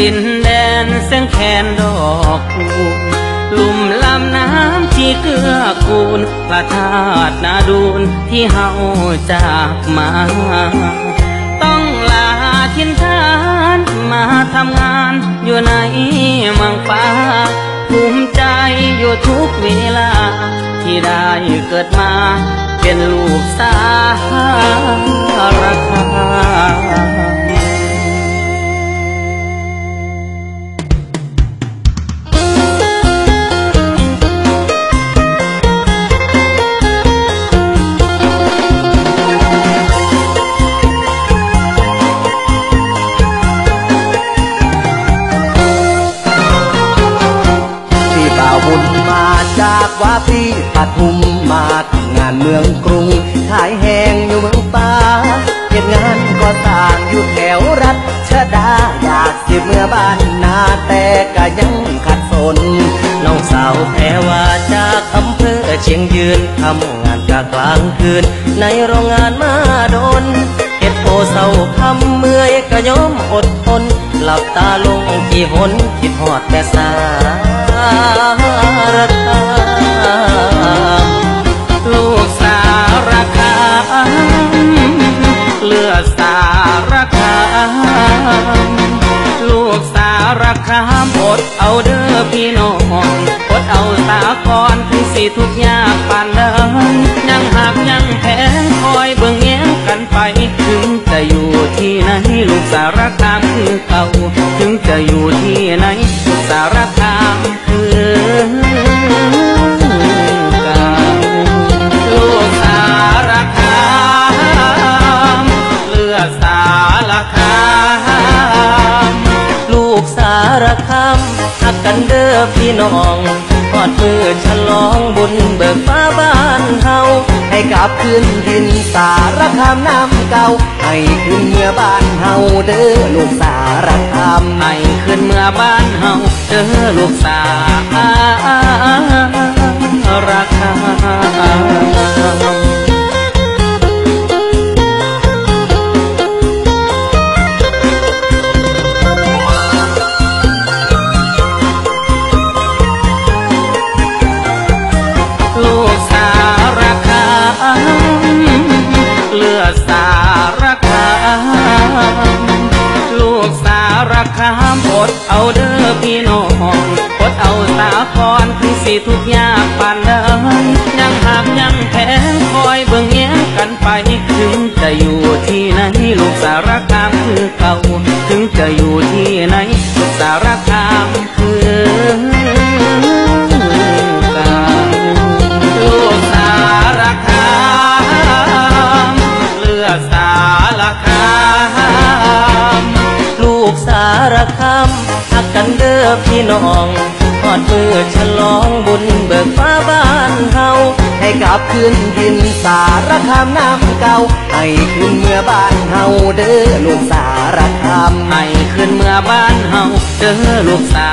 ดินแดนเส้นแขนดอกคูลุ่มลำน้ำที่เกื้อกูลพระธาตุนาดูนที่เฮาจากมา ต้องลาทินทานมาทำงานอยู่ในมืองฟ้าภูมิใจอยู่ทุกเวลา ที่ได้เกิดมา เป็นลูกสาวราา ปทุมมาทำงานเมืองกรุง ขายแหงอยู่เมืองป่าเก็บงานก็ต่างอยู่แถวรัชดาอยากสิเมื่อบ้านนาแต่ก็ยังขัดสนน้องสาวแพรว่าจากอำเภอเชียงยืนทำงานกะกลางคืน ในโรงงานมาโดนเฮ็ดโอเศร้าคำเมื่อยก็ยอมอดทน หลับตาลงกี่หนคิดหอดแต่สาร สารคามอดเอาเด้อพี่น้องอดเอาตาครพี่สิทุกยากปานเดิารคามักกันเด้อพี่น้องทอดมือฉลองบุญเบิกฟ้าบ้านเฮาให้กลับคืนดินสารคามน้ำเก่าให้คืนเมื่อบ้านเฮาเด้อลูกสารคามให้ขึ้นเมื่อบ้านเฮาเจอลูกสาวรา สาคามอดเอาเด้อพี่น้องอดเอาสาคอนคือสิทุกยากปานเดินยังหักยังแพ้คอยเบิ่งแย้งกันไป ถึงจะอยู่ที่ไหนลูกสารคามคือเก่าถึงจะอยู่ที่ไหนลูกสารคามารคามหักกันเด้อพี่น้องทอดมือฉลองบุญเบิกฟ้าบ้านเฮาให้กลับคืนดินสารคามน้ำเก่าให้คืนเมื่อบ้านเฮาเด้อลูกสารคามให้ขึ้นเมื่อบ้านเฮาเด้อลูกสา